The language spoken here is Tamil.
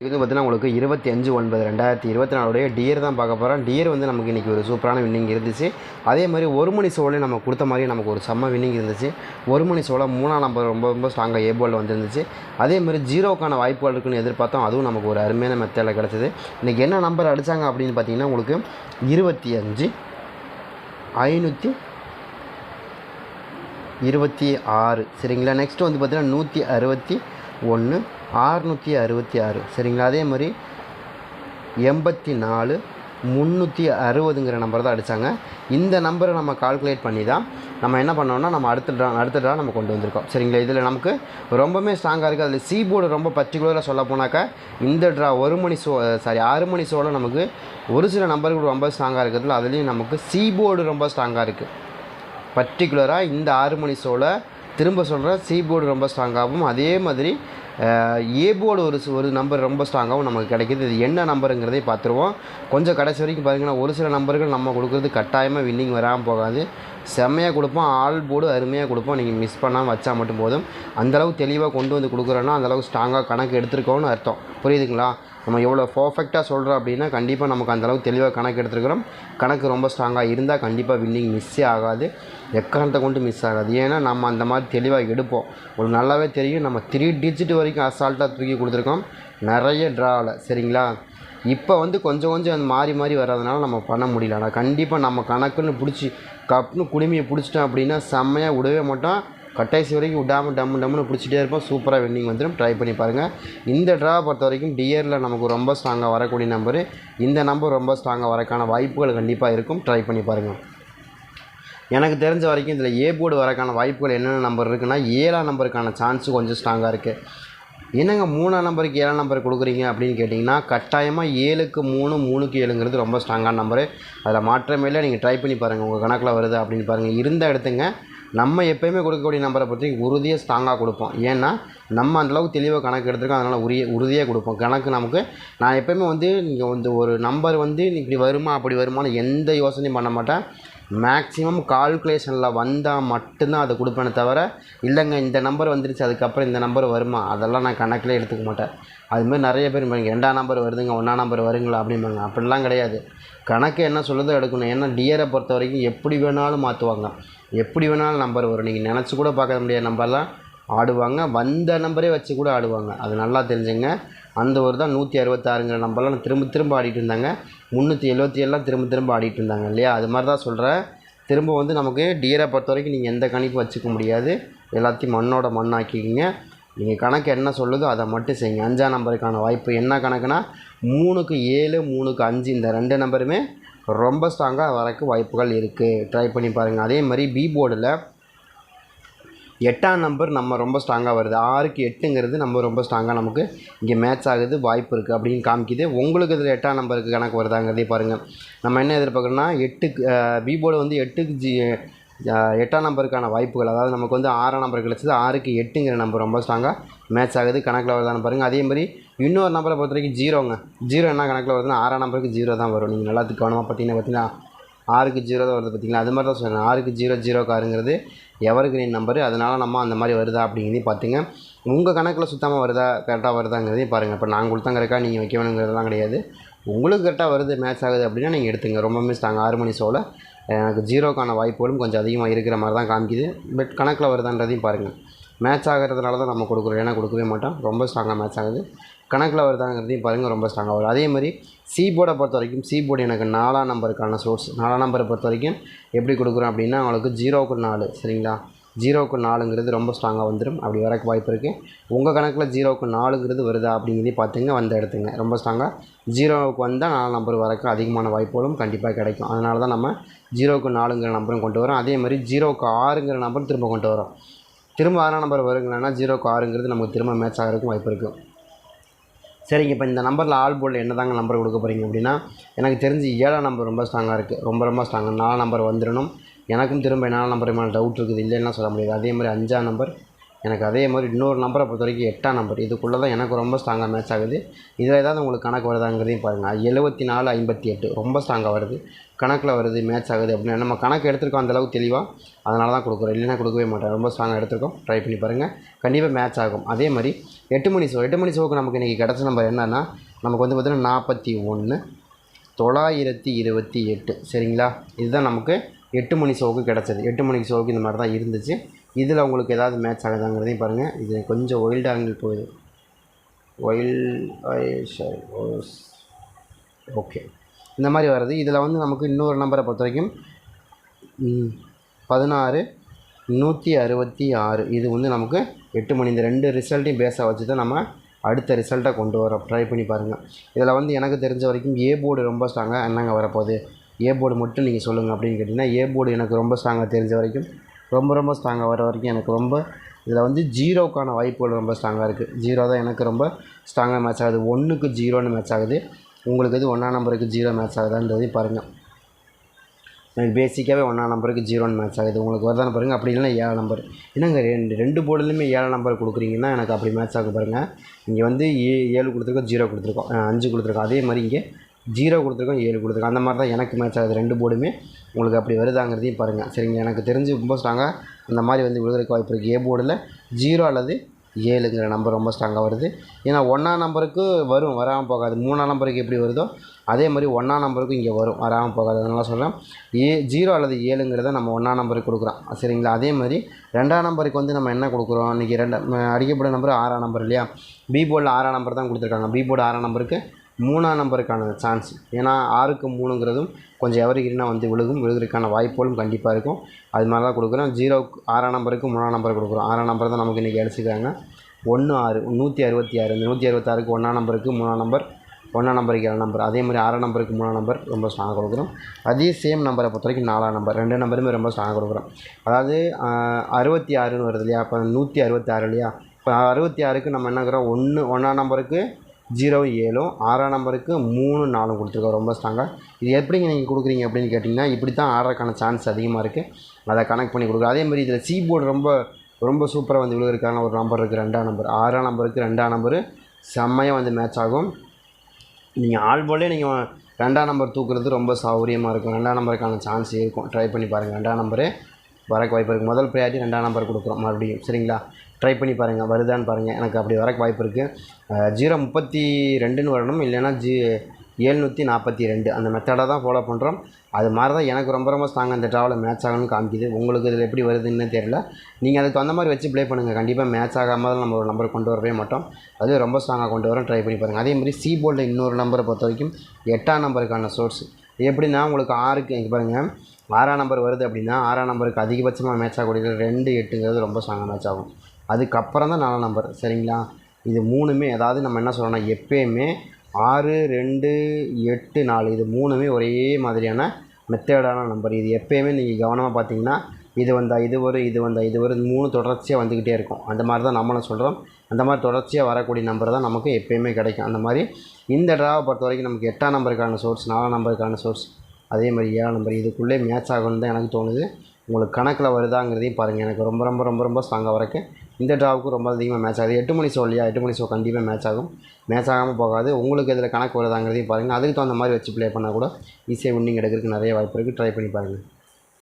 இது வந்து பார்த்தீங்கன்னா உங்களுக்கு இருபத்தி அஞ்சு ஒன்பது ரெண்டாயிரத்தி இருபத்தி நாலுடைய டியர் தான் பார்க்க போகிறோம் டியர் வந்து நமக்கு இன்றைக்கி ஒரு சூப்பரான வின்னிங் இருந்துச்சு. அதே மாதிரி ஒரு மணி சோழே நம்ம கொடுத்த மாதிரி நமக்கு ஒரு செம்ம வின்னிங் இருந்துச்சு. ஒரு மணி சோலை மூணாம் நம்பர் ரொம்ப ரொம்ப ஸ்ட்ராங்காக ஏ போலில் வந்துருந்துச்சு. அதே மாதிரி ஜீரோக்கான வாய்ப்புகள் இருக்குன்னு எதிர்பார்த்தோம். அதுவும் நமக்கு ஒரு அருமையான மெத்தடில் கிடச்சிது. இன்றைக்கி என்ன நம்பர் அடித்தாங்க அப்படின்னு பார்த்தீங்கன்னா உங்களுக்கு இருபத்தி அஞ்சு ஐநூற்றி இருபத்தி ஆறு. சரிங்களா? நெக்ஸ்ட் வந்து பார்த்தீங்கன்னா நூற்றி அறுபத்தி ஒன்று ஆறுநூற்றி அறுபத்தி ஆறு. சரிங்களா? அதே மாதிரி எண்பத்தி நாலு முந்நூற்றி அறுபதுங்கிற நம்பர் தான் அடித்தாங்க இந்த நம்பரை நம்ம கால்குலேட் பண்ணி தான் நம்ம என்ன பண்ணோம்னா நம்ம அடுத்த ட்ரா அடுத்த ட்ரா நம்ம கொண்டு வந்திருக்கோம். சரிங்களா? இதில் நமக்கு ரொம்பவுமே ஸ்ட்ராங்காக இருக்குது அதில் சி போர்டு ரொம்ப பர்டிகுலராக சொல்ல போனாக்கா இந்த ட்ரா ஒரு மணி ஷோ சாரி ஆறு மணி ஷோவில் நமக்கு ஒரு சில நம்பர்கள் ரொம்ப ஸ்ட்ராங்காக இருக்கிறதுல அதுலேயும் நமக்கு சி போர்டு ரொம்ப ஸ்ட்ராங்காக இருக்குது பர்டிகுலராக இந்த ஆறு மணி ஷோவில் திரும்ப சொல்கிறேன் சி போர்டு ரொம்ப ஸ்ட்ராங்காகவும் அதே மாதிரி ஏபோட ஒரு ஒரு நம்பர் ரொம்ப ஸ்ட்ராங்காகவும் நமக்கு கிடைக்கிது. இது என்ன நம்பருங்கிறதே பார்த்துருவோம். கொஞ்சம் கடைசி வரைக்கும் பார்த்திங்கன்னா ஒரு சில நம்பர்கள் நம்ம கொடுக்குறது கட்டாயமாக வின்னிங் வராமல் போகாது. செம்மையாக கொடுப்போம் ஆல் போர்டு அருமையாக கொடுப்போம். நீங்கள் மிஸ் பண்ணாமல் வச்சா மட்டும் போதும். அந்தளவு தெளிவாக கொண்டு வந்து கொடுக்குறோன்னா அந்தளவு ஸ்ட்ராங்காக கணக்கு எடுத்துருக்கோன்னு அர்த்தம். புரியுதுங்களா? நம்ம எவ்வளோ பர்ஃபெக்டாக சொல்கிறோம் அப்படின்னா கண்டிப்பாக நமக்கு அந்தளவு தெளிவாக கணக்கு எடுத்துருக்கிறோம். கணக்கு ரொம்ப ஸ்ட்ராங்காக இருந்தால் கண்டிப்பாக வின்னிங் மிஸ்ஸே ஆகாது. எக்காரணத்தை கொண்டு மிஸ் ஆகாது. ஏன்னா நம்ம அந்த மாதிரி தெளிவாக எடுப்போம். ஒரு நல்லாவே தெரியும். நம்ம த்ரீ டிஜிட் வரைக்கும் அசால்ட்டாக தூக்கி கொடுத்துருக்கோம். நிறைய ட்ராவில் சரிங்களா? இப்போ வந்து கொஞ்சம் கொஞ்சம் அந்த மாறி மாறி வர்றதுனால நம்ம பண்ண முடியல. ஆனால் கண்டிப்பாக நம்ம கணக்குன்னு பிடிச்சி கப்னு குடுமையை பிடிச்சிட்டோம் அப்படின்னா செம்மையாக விடவே மாட்டோம். கடைசி வரைக்கும் விடாமல் டம்மு டம்முன்னு பிடிச்சிட்டே இருப்போம். சூப்பராக வின்னிங் வந்துடும் ட்ரை பண்ணி பாருங்கள் இந்த ட்ரா பொறுத்த வரைக்கும் டியரில் நமக்கு ரொம்ப ஸ்ட்ராங்காக வரக்கூடிய நம்பரு இந்த நம்பர் ரொம்ப ஸ்ட்ராங்காக வரக்கான வாய்ப்புகள் கண்டிப்பாக இருக்கும். ட்ரை பண்ணி பாருங்கள் எனக்கு தெரிஞ்ச வரைக்கும் இதில் ஏ போர்டு வரக்கான வாய்ப்புகள் என்னென்ன நம்பர் இருக்குன்னா ஏழாம் நம்பருக்கான சான்ஸு கொஞ்சம் ஸ்ட்ராங்காக இருக்குது என்னங்க மூணாம் நம்பருக்கு ஏழாம் நம்பர் கொடுக்குறீங்க அப்படின்னு கேட்டிங்கன்னா கட்டாயமாக ஏழுக்கு மூணு மூணுக்கு ஏழுங்கிறது ரொம்ப ஸ்ட்ராங்கான நம்பரு. அதில் மாற்றமே இல்லை நீங்கள் ட்ரை பண்ணி பாருங்கள் உங்கள் கணக்கில் வருது அப்படின்னு பாருங்கள் இருந்த இடத்துங்க நம்ம எப்போயுமே கொடுக்கக்கூடிய நம்பரை பற்றி உறுதியாக ஸ்ட்ராங்காக கொடுப்போம். ஏன்னா நம்ம அந்தளவுக்கு தெளிவாக கணக்கு எடுத்துருக்கோம் அதனால் உரிய உறுதியாக கொடுப்போம். கணக்கு நமக்கு நான் எப்போயுமே வந்து நீங்கள் வந்து ஒரு நம்பர் வந்து இப்படி வருமா அப்படி வருமான்னு எந்த யோசனையும் பண்ண மாட்டேன். மேக்ஸிமம் கால்குலேஷனில் வந்தால் மட்டும்தான் அதை கொடுப்பேனே தவிர இல்லைங்க இந்த நம்பர் வந்துருச்சு அதுக்கப்புறம் இந்த நம்பர் வருமா? அதெல்லாம் நான் கணக்கில் எடுத்துக்க மாட்டேன். அதுமாதிரி நிறைய பேர் பாருங்க ரெண்டாம் நம்பர் வருதுங்க ஒன்றாம் நம்பர் வருங்களா அப்படிம்பாங்க. அப்படிலாம் கிடையாது. கணக்கு என்ன சொல்லுதோ எடுக்கணும். ஏன்னா டியரை பொறுத்த வரைக்கும் எப்படி வேணாலும் மாற்றுவாங்க எப்படி வேணாலும் நம்பர் வரும். நீங்கள் நினச்சி கூட பார்க்க முடியாத. நம்பர்லாம் ஆடுவாங்க. வந்த நம்பரே வச்சு கூட ஆடுவாங்க. அது நல்லா தெரிஞ்சுங்க. அந்த ஒரு தான் நூற்றி அறுபத்தாறுங்கிற நம்பர்லாம் திரும்ப திரும்ப ஆடிட்டு இருந்தாங்க. முந்நூற்றி எழுபத்தி ஏழுலாம் திரும்ப திரும்ப ஆடிட்டு இருந்தாங்க இல்லையா? அது மாதிரி தான் சொல்கிறேன் திரும்ப வந்து நமக்கு டியரை பொறுத்த வரைக்கும் நீங்கள் எந்த கணிப்பு வச்சுக்க முடியாது. எல்லாத்தையும் மண்ணோட மண்ணாக்கிக்கிங்க. நீங்கள் கணக்கு என்ன சொல்லுதோ அதை மட்டும் செய்யுங்க. அஞ்சாம் நம்பருக்கான வாய்ப்பு என்ன கணக்குனா மூணுக்கு ஏழு மூணுக்கு அஞ்சு இந்த ரெண்டு நம்பருமே ரொம்ப ஸ்ட்ராங்காக வரக்கு வாய்ப்புகள் இருக்குது ட்ரை பண்ணி பாருங்கள் அதே மாதிரி பி போர்டில் எட்டாம் நம்பர் நம்ம ரொம்ப ஸ்ட்ராங்காக வருது. ஆறுக்கு எட்டுங்கிறது நம்ம ரொம்ப ஸ்ட்ராங்காக நமக்கு இங்கே மேட்ச் ஆகுது வாய்ப்பு இருக்குது அப்படின்னு காமிக்குது. உங்களுக்கு இதில் எட்டாம் நம்பருக்கு கணக்கு வருதாங்கிறதே பாருங்கள் நம்ம என்ன எதிர்பார்க்குறோன்னா எட்டுக்கு பி வந்து எட்டுக்கு ஜி எட்டாம் நம்பருக்கான வாய்ப்புகள். அதாவது நமக்கு வந்து ஆறாம் நம்பர் கிடச்சது ஆறுக்கு எட்டுங்கிற நம்பர் ரொம்ப ஸ்ட்ராங்காக மேட்ச் ஆகுது கணக்கில் வருதான்னு பாருங்கள் அதே மாதிரி இன்னொரு நம்பரை பொறுத்த வரைக்கும் ஜீரோங்க ஜீரோ என்ன கணக்கில் வருதுன்னா ஆறாம் நம்பருக்கு ஜீரோ தான் வரும். நீங்கள் நல்லா கவனமாக பார்த்தீங்கன்னா பார்த்தீங்கன்னா ஆறுக்கு ஜீரோ தான் வருது பார்த்திங்களா அது மாதிரி தான் சொன்னேன் ஆறுக்கு ஜீரோ ஜீரோ காருங்கிறது எவர் கிரீன் நம்பரு அதனால் நம்ம அந்த மாதிரி வருதா அப்படிங்கிறதையும் பார்த்துங்க உங்கள் கணக்கில் சுத்தமாக வருதா கரெக்டாக வருதாங்கிறதையும் பாருங்கள் இப்போ நான் கொடுத்தங்க இருக்கா நீங்கள் வைக்க வேணுங்கிறதுலாம் கிடையாது. உங்களுக்கு கரெக்டாக வருது மேட்ச் ஆகுது அப்படின்னா நீங்கள் எடுத்துங்க. ரொம்பவுமே நாங்கள் ஆறு மணி ஷோவில் எனக்கு ஜீரோக்கான வாய்ப்புகளும் கொஞ்சம் அதிகமாக இருக்கிற மாதிரி தான் காமிக்குது. பட் கணக்கில் வருதான்றதையும் பாருங்கள் மேட்ச் ஆகிறதுனால தான் நம்ம கொடுக்குறோம். ஏன்னா கொடுக்கவே மாட்டோம். ரொம்ப ஸ்ட்ராங்காக மேட்ச் ஆகுது. கணக்கில் வருதாங்கிறதையும் பாருங்கள் ரொம்ப ஸ்ட்ராங்காக வரும். அதே மாதிரி சி போர்டை பொறுத்த வரைக்கும் சி போர்டு எனக்கு நாலாம் நம்பருக்கான சோர்ஸ் நாலாம் நம்பரை பொறுத்த வரைக்கும் எப்படி கொடுக்குறோம் அப்படின்னா அவங்களுக்கு ஜீரோவுக்கு நாலு சரிங்களா? ஜீரோவுக்கு நாலுங்கிறது ரொம்ப ஸ்ட்ராங்காக வந்துடும் அப்படி வரக்கு வாய்ப்பு இருக்குது உங்கள் கணக்கில் ஜீரோவுக்கு நாலுங்கிறது வருதா அப்படிங்கிறதையும் பார்த்துங்க வந்து எடுத்துங்க ரொம்ப ஸ்ட்ராங்காக ஜீரோவுக்கு வந்தால் நாலு நம்பர் வரக்கு அதிகமான வாய்ப்புகளும் கண்டிப்பாக கிடைக்கும். அதனால தான் நம்ம ஜீரோவுக்கு நாலுங்கிற நம்பரும் கொண்டு வரோம். அதே மாதிரி ஜீரோவுக்கு ஆறுங்கிற நம்பரும் திரும்ப கொண்டு வரோம். திரும்ப ஆறாம் நம்பர் வருங்களேன்னா ஜீரோக்கு ஆறுங்கிறது நமக்கு திரும்ப மேட்ச் ஆகிறதுக்கும் வாய்ப்பு இருக்குது சரிங்க இப்போ இந்த நம்பரில் ஆல் போர்டில் என்ன தாங்க நம்பர் கொடுக்க போகிறீங்க அப்படின்னா எனக்கு தெரிஞ்சு ஏழாம் நம்பர் ரொம்ப ஸ்ட்ராங்காக இருக்குது ரொம்ப ரொம்ப ஸ்ட்ராங்காக நாலாம் நம்பர் வந்துடணும். எனக்கும் திரும்ப நாலாம் நம்பர் மேலே டவுட் இருக்குது. இல்லைன்னா சொல்ல முடியாது. அதே மாதிரி அஞ்சாம் நம்பர் எனக்கு அதே மாதிரி இன்னொரு நம்பரை பொறுத்த வரைக்கும் எட்டாம் நம்பர் இதுக்குள்ளே தான் எனக்கு ரொம்ப ஸ்ட்ராங்காக மேட்ச் ஆகுது. இதில் ஏதாவது உங்களுக்கு கணக்கு வருதாங்கிறதையும் பாருங்கள் எழுபத்தி நாலு ஐம்பத்தி எட்டு. ரொம்ப ஸ்ட்ராங்காக வருது. கணக்கில் வருது மேட்ச் ஆகுது அப்படின்னா நம்ம கணக்கு எடுத்திருக்கோம் அந்தளவுக்கு தெளிவாக அதனால தான் கொடுக்குறோம். இல்லைன்னா கொடுக்கவே மாட்டேன் ரொம்ப ஸ்ட்ராங்காக எடுத்திருக்கோம். ட்ரை பண்ணி பாருங்கள் கண்டிப்பாக மேட்ச் ஆகும். அதே மாதிரி எட்டு மணி ஷோ எட்டு மணி ஷோவுக்கு நமக்கு இன்றைக்கி கிடச்ச நம்பர் என்னன்னா நமக்கு வந்து பார்த்திங்கன்னா நாற்பத்தி ஒன்று தொள்ளாயிரத்தி இருபத்தி எட்டு. சரிங்களா? இதுதான் நமக்கு எட்டு மணி ஷோவுக்கு கிடச்சது. எட்டு மணி ஷோவுக்கு இந்த மாதிரி தான் இருந்துச்சு. இதில் உங்களுக்கு ஏதாவது மேட்ச் ஆகுதாங்கிறதையும் பாருங்கள் இது கொஞ்சம் ஒயில்டு ஆங்கிள் போகுது. ஒயில் ஓகே இந்த மாதிரி வருது இதில் வந்து நமக்கு இன்னொரு நம்பரை பொறுத்த வரைக்கும் பதினாறு நூற்றி அறுபத்தி ஆறு. இது வந்து நமக்கு எட்டு மணி. இந்த ரெண்டு ரிசல்ட்டையும் பேஸாக வச்சு தான் நம்ம அடுத்த ரிசல்ட்டை கொண்டு வரோம் ட்ரை பண்ணி பாருங்கள் இதில் வந்து எனக்கு தெரிஞ்ச வரைக்கும் ஏ போர்டு ரொம்ப ஸ்ட்ராங்காக என்னங்க வரப்போகுது? ஏ போர்டு மட்டும் நீங்கள் சொல்லுங்கள் அப்படின்னு கேட்டிங்கன்னா ஏ போர்டு எனக்கு ரொம்ப ஸ்ட்ராங்காக தெரிஞ்ச வரைக்கும் ரொம்ப ரொம்ப ஸ்ட்ராங்காக வர வரைக்கும் எனக்கு ரொம்ப இதில் வந்து ஜீரோக்கான வாய்ப்புகள் ரொம்ப ஸ்ட்ராங்காக இருக்குது ஜீரோ தான் எனக்கு ரொம்ப ஸ்ட்ராங்காக மேட்ச் ஆகுது. ஒன்றுக்கு ஜீரோன்னு மேட்ச் ஆகுது. உங்களுக்கு இது ஒன்றாம் நம்பருக்கு ஜீரோ மேட்ச் ஆகுதான்றதையும் பாருங்கள் பேசிக்காகவே ஒன்றா நம்பருக்கு ஜீரோன்னு மேட்ச் ஆகுது. உங்களுக்கு வருதான்னு பாருங்கள் அப்படி இல்லைன்னா ஏழு நம்பர் என்னங்க ரெண்டு ரெண்டு போர்டுலையுமே ஏழு நம்பர் கொடுக்குறீங்கன்னா எனக்கு அப்படி மேட்ச் ஆகும் பாருங்கள் இங்கே வந்து ஏ ஏழு கொடுத்துருக்கோம் ஜீரோ கொடுத்துருக்கோம். அஞ்சு கொடுத்துருக்கோம். அதே மாதிரி இங்கே ஜீரோ கொடுத்துருக்கோம் ஏழு கொடுத்துருக்கோம். அந்த மாதிரி தான் எனக்கு மேட்ச் ஆகுது. ரெண்டு போர்டுமே உங்களுக்கு அப்படி வருதாங்கிறதையும் பாருங்கள் சரிங்க எனக்கு தெரிஞ்சு ரொம்ப ஸ்ட்ராங்காக அந்த மாதிரி வந்து விழுகிறதுக்கு வாய்ப்பு இருக்குது ஏ போர்டில் ஜீரோ அல்லது ஏழுங்கிற நம்பர் ரொம்ப ஸ்ட்ராங்காக வருது. ஏன்னா ஒன்றாம் நம்பருக்கு வரும் வராமல் போகாது. மூணாம் நம்பருக்கு எப்படி வருதோ அதே மாதிரி ஒன்றாம் நம்பருக்கும் இங்கே வரும் வராமல் போகாது. அதனால சொல்கிறேன் ஏ ஜீரோ அல்லது ஏழுங்கிறத நம்ம ஒன்றாம் நம்பருக்கு கொடுக்குறோம். சரிங்களா? அதே மாதிரி ரெண்டாம் நம்பருக்கு வந்து நம்ம என்ன கொடுக்குறோம்? இன்றைக்கி ரெண்டு அடிக்கப்படும் நம்பர் ஆறாம் நம்பர் இல்லையா? பி போர்டில் ஆறாம் நம்பர் தான் கொடுத்துருக்காங்க. பி போர்டு ஆறாம் நம்பருக்கு மூணாம் நம்பருக்கான சான்ஸ் ஏன்னா ஆறுக்கு மூணுங்கிறதும் கொஞ்சம் எவரிகிரினா வந்து விழுகும் விழுகிறதுக்கான வாய்ப்புகளும் கண்டிப்பாக இருக்கும். அது மாதிரி தான் கொடுக்குறோம். ஜீரோக்கு ஆறாம் நம்பருக்கு மூணாம் நம்பர் கொடுக்குறோம். ஆறாம் நம்பர் தான் நமக்கு இன்றைக்கி அடிச்சிருக்காங்க ஒன்று ஆறு நூற்றி அறுபத்தி ஆறு. இந்த நூற்றி அறுபத்தாறுக்கு ஒன்றாம் நம்பருக்கு மூணாம் நம்பர் ஒன்றாம் நம்பருக்கு ஏழு நம்பர். அதே மாதிரி ஆறாம் நம்பருக்கு மூணாம் நம்பர் ரொம்ப ஸ்ட்ராங்காக கொடுக்குறோம். அதே சேம் நம்பரை பொறுத்த வரைக்கும் நாலாம் நம்பர் ரெண்டு நம்பருமே ரொம்ப ஸ்ட்ராங்காக கொடுக்குறோம். அதாவது அறுபத்தி ஆறுன்னு வருது இல்லையா? அப்போ நூற்றி அறுபத்தி ஆறு இல்லையா? இப்போ அறுபத்தி ஆறுக்கு நம்ம என்னங்கிறோம் ஒன்று ஒன்றாம் நம்பருக்கு ஜீரோ ஏழும் ஆறாம் நம்பருக்கு மூணு நாலும் கொடுத்துருக்கோம். ரொம்ப ஸ்ட்ராங்காக இது எப்படிங்க நீங்கள் கொடுக்குறீங்க அப்படின்னு கேட்டிங்கன்னா இப்படி தான் ஆடுறதுக்கான சான்ஸ் அதிகமாக இருக்குது அதை கனெக்ட் பண்ணி கொடுக்குறோம். அதே மாதிரி இதில் சீபோர்டு ரொம்ப ரொம்ப சூப்பராக வந்து விழுகிறதுக்கான ஒரு நம்பர் இருக்குது ரெண்டாம் நம்பர் ஆறாம் நம்பருக்கு ரெண்டாம் நம்பரு செம்மையாக வந்து மேட்ச் ஆகும். நீங்கள் ஆள் போலே நீங்கள் ரெண்டாம் நம்பர் தூக்குறது ரொம்ப சௌகரியமாக இருக்கும். ரெண்டாம் நம்பருக்கான சான்ஸ் இருக்கும். ட்ரை பண்ணி பாருங்கள் ரெண்டாம் நம்பரு வரக்கு வாய்ப்பு இருக்குது முதல் ப்ரையாரிட்டி ரெண்டாம் நம்பர் கொடுக்குறோம். மறுபடியும். சரிங்களா? ட்ரை பண்ணி பாருங்கள் வருதான்னு பாருங்கள் எனக்கு அப்படி வரக்கு வாய்ப்பு இருக்குது ஜீரோ முப்பத்தி ரெண்டுன்னு வரணும். இல்லைன்னா ஜி ஏழ்நூற்றி நாற்பத்தி ரெண்டு. அந்த மெத்தடை தான் ஃபாலோ பண்ணுறோம் அது மாதிரி தான் எனக்கு ரொம்ப ரொம்ப ஸ்ட்ராங் இந்த ட்ராவலில் மேட்ச் ஆகணும்னு காமிக்குது. உங்களுக்கு இதில் எப்படி வருதுன்னு தெரியல. நீங்கள் அதுக்கு அந்த மாதிரி வச்சு ப்ளே பண்ணுங்கள் கண்டிப்பாக மேட்ச் ஆகாமல் தான் நம்ம ஒரு நம்பர் கொண்டு வரவே மாட்டோம். அது ரொம்ப ஸ்ட்ராங்காக கொண்டு வரோம். ட்ரை பண்ணி பாருங்கள் அதே மாதிரி சி போர்டில் இன்னொரு நம்பரை பொறுத்த வரைக்கும் எட்டாம் நம்பருக்கான சோர்ஸ் எப்படின்னா உங்களுக்கு ஆறுக்கு இங்கே பாருங்கள் ஆறாம் நம்பர் வருது அப்படின்னா ஆறாம் நம்பருக்கு அதிகபட்சமாக மேட்ச் ஆகக்கூடிய ரெண்டு எட்டுங்கிறது ரொம்ப ஸ்ட்ராங்காக மேட்ச் ஆகும். அதுக்கப்புறம் தான் நாலாம் நம்பர் சரிங்களா? இது மூணுமே அதாவது நம்ம என்ன சொல்கிறோன்னா எப்பயுமே ஆறு ரெண்டு எட்டு நாலு இது மூணுமே ஒரே மாதிரியான மெத்தேடான நம்பர் இது எப்பயுமே நீங்கள் கவனமாக பார்த்தீங்கன்னா இது வந்தால் இது வரும் இது வந்தால் இது வரும் இது மூணு தொடர்ச்சியாக வந்துக்கிட்டே இருக்கும். அந்த மாதிரி தான் நம்மளும் சொல்கிறோம் அந்த மாதிரி தொடர்ச்சியாக வரக்கூடிய நம்பர் தான் நமக்கு எப்பயுமே கிடைக்கும். அந்த மாதிரி இந்த ட்ராவை பொறுத்த வரைக்கும் நமக்கு எட்டாம் நம்பருக்கான சோர்ஸ் நாலாம் நம்பருக்கான சோர்ஸ் அதே மாதிரி ஏழாம் நம்பர் இதுக்குள்ளே மேட்ச் ஆகணும்னு தான் எனக்கு தோணுது. உங்களுக்கு கணக்கில் வருதாங்கிறதையும் பாருங்கள் எனக்கு ரொம்ப ரொம்ப ரொம்ப ரொம்ப ஸ்ட்ராங்காக வரைக்கும் இந்த ட்ராவுக்கு ரொம்ப அதிகமாக மேட்ச் ஆகுது. எட்டு மணி ஷோ இல்லையா? எட்டு மணி ஷோ கண்டிப்பாக மேட்ச் ஆகும். மேட்ச் ஆகாமல் போகாது. உங்களுக்கு இதில் கணக்கு வருதாங்கிறதையும் பாருங்கள் அதுக்கு தகுந்த மாதிரி வச்சு ப்ளே பண்ணால் கூட ஈஸியாக வின்னிங் எடுக்கிறதுக்கு நிறைய வாய்ப்பு இருக்குது ட்ரை பண்ணி பாருங்கள்